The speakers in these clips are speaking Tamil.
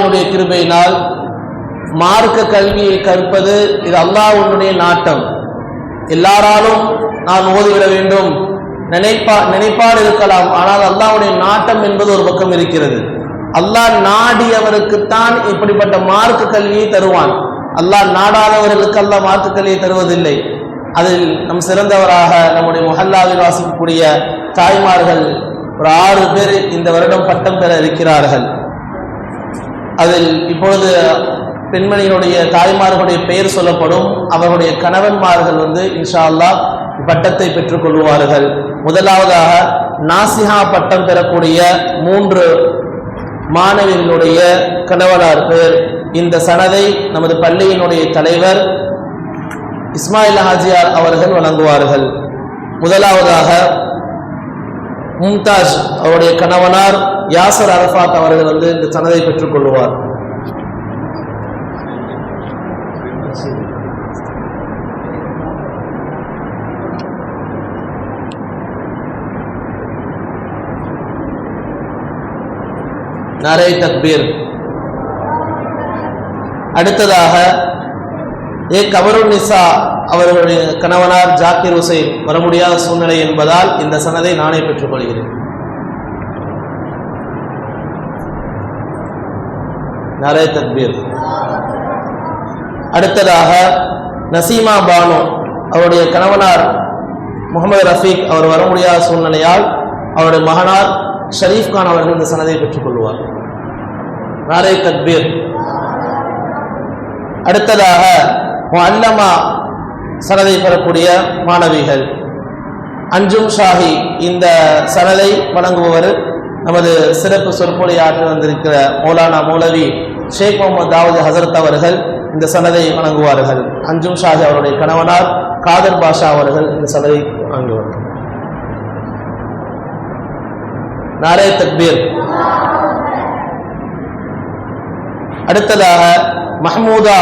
அல்லாஹுடைய கிருபையினால் மார்க்க கல்வியை கற்பது இது அல்லாஹ்வினுடைய நாட்டம். எல்லாராலும் நான் ஓதிவிட வேண்டும். நினைப்பா நினைப்பாடு இருக்கலாம். ஆனால் அல்லாஹுடைய நாட்டம் என்பது ஒரு பக்கம் இருக்கிறது. அல்லாஹ் நாடியவருக்குத்தான் இப்படிப்பட்ட மார்க்க கல்வியை தருவான். அல்லாஹ் நாடாதவர்களுக்கு அல்லாஹ் மார்க்க கல்வியை தருவதில்லை. அதில் நம் சிறந்தவராக நம்முடைய முஹல்லாவில் வாசிக்கக்கூடிய தாய்மார்கள் ஒரு ஆறு பேர் இந்த வருடம் பட்டம் பெற இருக்கிறார்கள். அதில் இப்பொழுது பெண்மணியினுடைய தாய்மார்களுடைய பெயர் சொல்லப்படும். அவர்களுடைய கணவன்மார்கள் வந்து இன்ஷா அல்லாஹ் பட்டத்தை பெற்றுக் கொள்வார்கள். முதலாவதாக நாசிஹா பட்டம் பெறக்கூடிய மூன்று மாணவிகளுடைய கணவனார் பேர். இந்த சனதை நமது பள்ளியினுடைய தலைவர் இஸ்மாயில் ஹாஜியார் அவர்கள் வழங்குவார்கள். முதலாவதாக மும்தாஜ் அவருடைய கணவனார் யாசர் அரபாத் அவர்கள் வந்து இந்த சனதை பெற்றுக் கொள்வார். நரே தக்பீர். அடுத்ததாக ஏ கமருன் நிசா அவர்களுடைய கணவனார் ஜாக்கிர் ஹுசைன் வர முடியாத சூழ்நிலை என்பதால் இந்த சனதை நானே பெற்றுக்கொள்கிறேன் நிறைய தக்பீர். அடுத்ததாக நசீமா பானு அவருடைய கணவனார் முகமது ரஃபீக் அவர் வர முடியாத சூழ்நிலையால் அவருடைய மகனார் ஷரீஃப் கான் அவர்கள் இந்த சனதை பெற்றுக்கொள்வார் நாரே தக்பீர். அடுத்ததாக அல்லமா சனதை பெறக்கூடிய மாணவிகள். அஞ்சும் ஷாஹி இந்த சனதை வழங்குபவர் நமது சிறப்பு சொற்பொழியாற்ற வந்திருக்கிற மௌலானா மௌலவி ஷேக் முகமது தாவூத் ஹசரத் அவர்கள் இந்த சனதை வணங்குவார்கள். அஞ்சும் ஷாஜி அவருடைய கணவனார் காதர் பாஷா அவர்கள் இந்த சனதை வழங்குவார்கள் நாரே தக்பீர். அடுத்ததாக மஹமூதா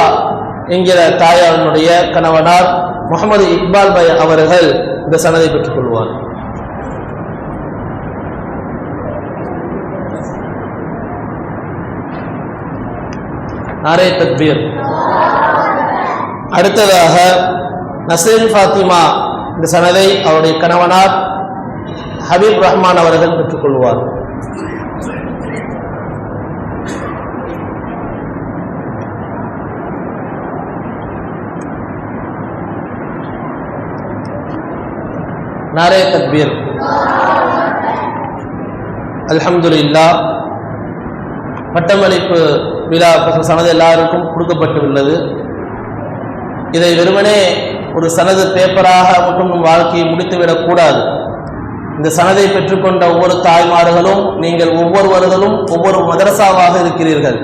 என்கிற தாயாரினுடைய கணவனார் முகமது இக்பால் பை அவர்கள் இந்த சனதை பெற்றுக் கொள்வார் நாரே தக்பீர். அடுத்ததாக நசீர் ஃபாத்திமா இந்த சனதை அவருடைய கணவனார் ஹபீப் ரஹ்மான் அவர்கள் பெற்றுக்கொள்வார் நாரே தக்பீர். அல்ஹம்துலில்லா பட்டமளிப்பு விழா சனது எல்லாருக்கும் கொடுக்கப்பட்டுள்ளது. இதை வெறுமனே ஒரு சனது பேப்பராக மட்டும் நம் வாழ்க்கையை முடித்துவிடக்கூடாது இந்த சனதை பெற்றுக்கொண்ட ஒவ்வொரு தாய்மார்களும் நீங்கள் ஒவ்வொருவர்களும் ஒவ்வொரு மதரசாவாக இருக்கிறீர்கள்.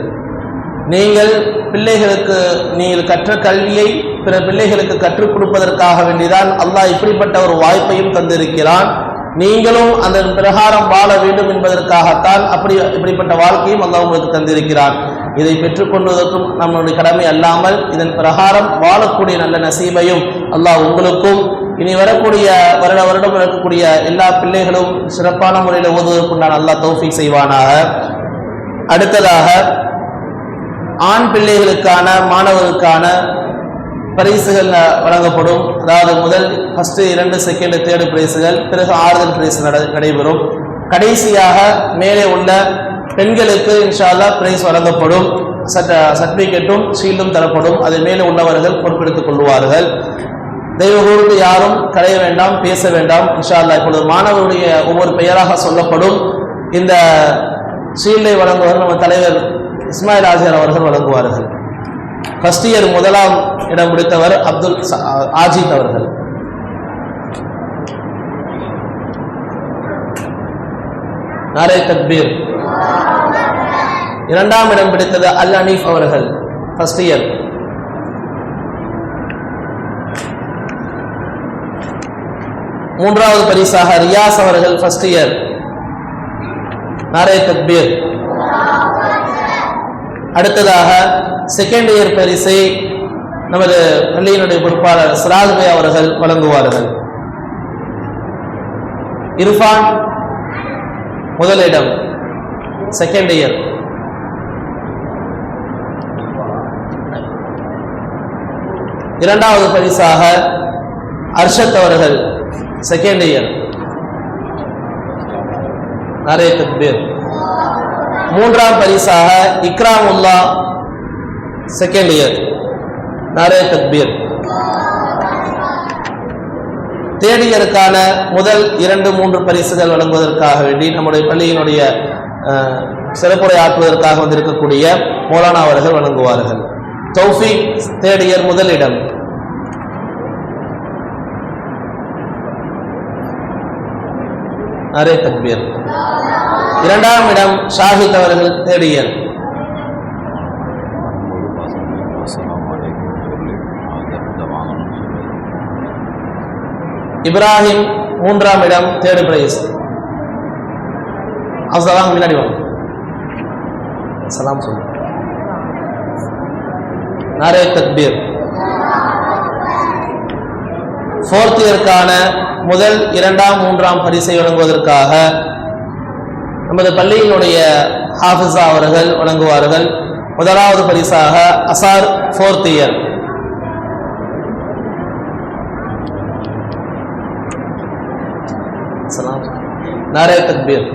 நீங்கள் பிள்ளைகளுக்கு நீங்கள் கற்ற கல்வியை பிற பிள்ளைகளுக்கு கற்றுக் கொடுப்பதற்காக வேண்டிதான் அல்லாஹ் இப்படிப்பட்ட ஒரு வாய்ப்பையும் தந்திருக்கிறான். நீங்களும் அந்த பிரகாரம் வாழ வேண்டும் என்பதற்காகத்தான் அப்படி இப்படிப்பட்ட வாழ்க்கையும் அல்லாஹ் உங்களுக்கு தந்திருக்கிறான். இதை பெற்றுக்கொள்வதற்கும் நம்மளுடைய கடமை அல்லாமல் இதன் பிரகாரம் வாழக்கூடிய நல்ல நசீமையும் அல்லாஹ் உங்களுக்கும் இனி வரக்கூடிய வருட வருடம் இருக்கக்கூடிய எல்லா பிள்ளைகளும் சிறப்பான முறையில் ஓதுவதற்குண்டான அல்லாஹ் தௌஃபிக் செய்வானாக. அடுத்ததாக ஆண் பிள்ளைகளுக்கான மாணவர்களுக்கான பரிசுகள் வழங்கப்படும். அதாவது முதல் ஃபஸ்ட்டு இரண்டு செகண்ட் தேர்டு பிரைஸுகள் பிறகு ஆறுதல் பிரைஸ் நடைபெறும். கடைசியாக மேலே உள்ள பெண்களுக்கு இன்ஷால்லா பிரைஸ் வழங்கப்படும். சட்ட சர்டிஃபிகேட்டும் ஷீல்டும் தரப்படும். அது மேலே உள்ளவர்கள் பொறுப்பெடுத்துக் கொள்வார்கள். தெய்வ கூர்ந்து யாரும் கரைய வேண்டாம் பேச வேண்டாம். இன்ஷால்லா இப்பொழுது மாணவருடைய ஒவ்வொரு பெயராக சொல்லப்படும். இந்த ஷீல்டை வழங்குவார் நம்ம தலைவர் இஸ்மாயில் ஆசியர் அவர்கள் வழங்குவார்கள். ஃபர்ஸ்ட் இயர் முதலாம் இடம் பிடித்தவர் அப்துல் ஆஜித் அவர்கள். நாரே தக்பீர். இரண்டாம் இடம் பிடித்தது அல் அனீஃப் அவர்கள் ஃபர்ஸ்ட் இயர் மூன்றாவது பரிசாக ரியாஸ் அவர்கள் ஃபர்ஸ்ட் இயர் நாரே தக்பீர். அடுத்ததாக செகண்ட் இயர் பரிசை நமது பள்ளியினுடைய பொறுப்பாளர் சிராதுமை அவர்கள் வழங்குவார்கள். இர்ஃபான் முதலிடம் செகண்ட் இயர் இரண்டாவது பரிசாக அர்ஷத் அவர்கள் செகண்ட் இயர் நிறைய பேர். மூன்றாம் பரிசாக இக்ராமுல்லா செகண்ட் இயர் நாரே தக்பீர். தேடியருக்கான முதல் இரண்டு மூன்று பரிசுகள் வழங்குவதற்காக வேண்டி நம்முடைய பள்ளியினுடைய சிறப்புரை ஆற்றுவதற்காக வந்திருக்கக்கூடிய மௌலானா அவர்கள் வழங்குவார்கள். தௌஃபிக் தேர்ட் இயர் முதலிடம். அரே தக்பீர். இரண்டாம் இடம் ஷாஹித் அவர்கள் தேடியர் இப்ராஹிம் மூன்றாம் இடம் தேர்டு பிரைஸ் அவசரம் முன்னாடி வாங்க. சலாம் சொல்லு. நாரே தக்பீர். ஃபோர்த் இயருக்கான முதல் இரண்டாம் மூன்றாம் பரிசை வழங்குவதற்காக நமது பள்ளியினுடைய ஹாஃபிஸா அவர்கள் வழங்குவார்கள். முதலாவது பரிசாக அசார் ஃபோர்த் இயர் நாரே தக்பீர்.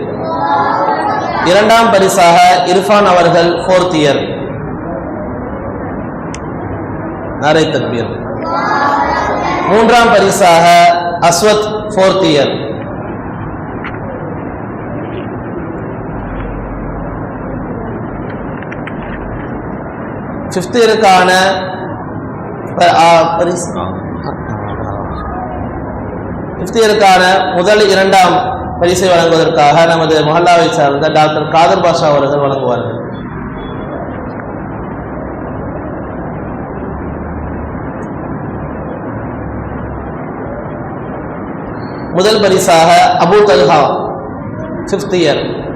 இரண்டாம் பரிசாக இர்ஃபான் அவர்கள் ஃபோர்த் இயர் நாரே தக்பீர். மூன்றாம் பரிசாக அஸ்வத் ஃபோர்த் இயர் ஃபிஃப்த் இயருக்கான ஃபிஃப்த் இயருக்கான முதல் இரண்டாம் பரிசை வழங்குவதற்காக நமது மொஹல்லாவை சார்ந்த டாக்டர் காதர் பாஷா அவர்கள் வழங்குவார்கள். முதல் பரிசாக அபு தல்ஹா ஃபிஃப்த் இயர்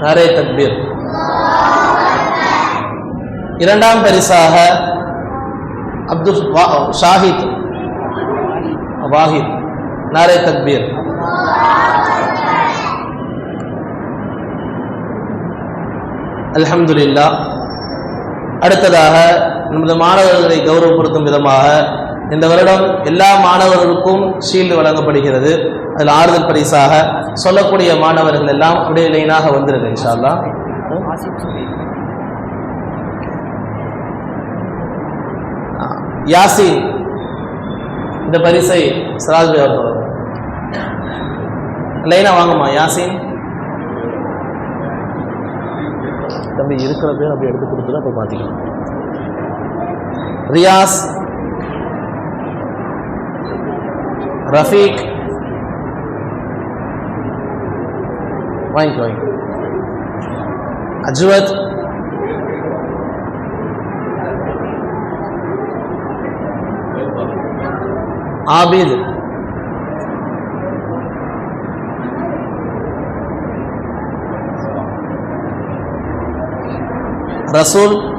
நாரே தக்பீர். இரண்டாம் பரிசாக அப்துல் வா- ஷாஹித். வாஹித். நாரே தக்பீர். அல்ஹம்துலில்லா. அடுத்ததாக நமது மாணவர்களை கௌரவப்படுத்தும் விதமாக இந்த வருடம் எல்லா மாணவர்களுக்கும் ஷீல்டு வழங்கப்படுகிறது. அதில் ஆறுதல் பரிசாக சொல்லக்கூடிய மாணவர்கள் எல்லாம் அப்படியே லைனாக வந்துருங்க இன்ஷா அல்லாஹ் யாசின் இந்த பரிசை சிராஜ் அவர்கள். லைனா வாங்கம்மா யாசின்? தம்பி இருக்கிற பேர் அப்படி எடுத்து கொடுத்துட்டு அப்போ பார்த்திக்கலாம் ரியாஸ் رفيق. وين كوي عجبت عابد. رسول.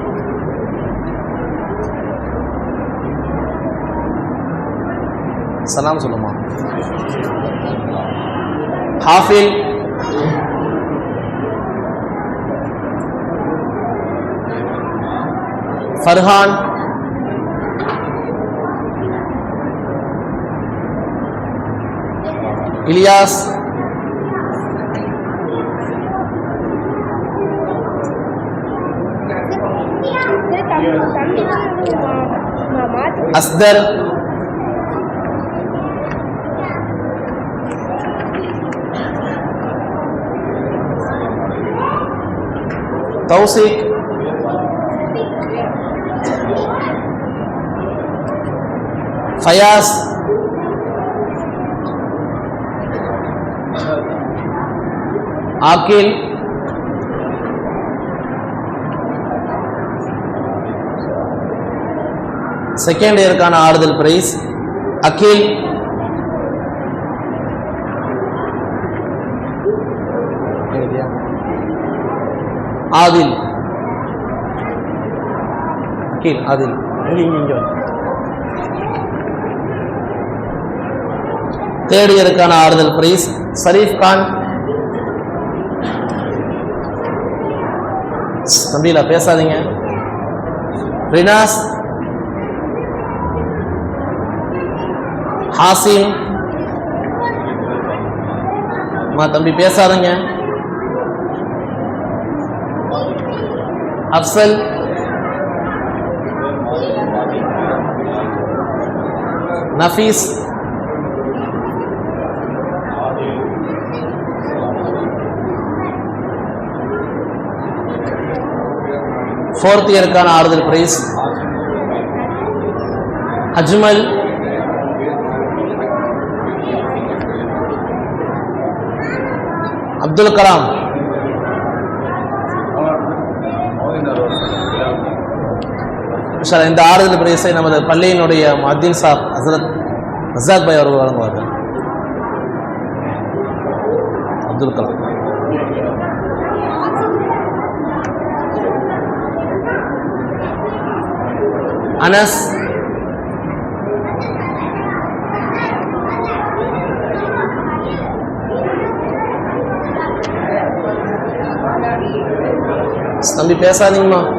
சலாம் சொல்லுமா ஹாஃபில் ஃபர்ஹான் இலியாஸ் தம்பி தௌசிக் ஃபயாஸ் ஆக்கில் செகண்ட் இயருக்கான ஆறுதல் பிரைஸ் அகில். ஆதில் அகில் ஆதில் தேர்ட் இயருக்கான ஆறுதல் பிரைஸ் ஷரீஃப் கான். தம்பியில பேசாதீங்க. ரினாஸ். ஹாசிம். அம்மா தம்பி பேசாதீங்க. அப்சல் நஃபீஸ் ஃபோர்த் இயருக்கான ஆறுதல் பிரைஸ் அஜ்மல்। அப்துல் கலாம்। இன்ஷா இந்த ஆறுதல் பிரைஸை நமது பள்ளியினுடைய மத்தின் சாப் ஹசரத் ரசாக் பாய் அவர்கள் வழங்குவார்கள். அப்துல் கலாம். அனஸ். தம்பி பேசாதீங்கம்மா.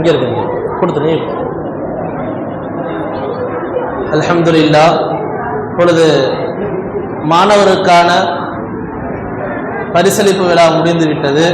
இங்க இருக்கு இங்க கொடுத்துனே அலமதுல்லா இப்பொழுது மாணவருக்கான பரிசளிப்பு விழா முடிந்து விட்டது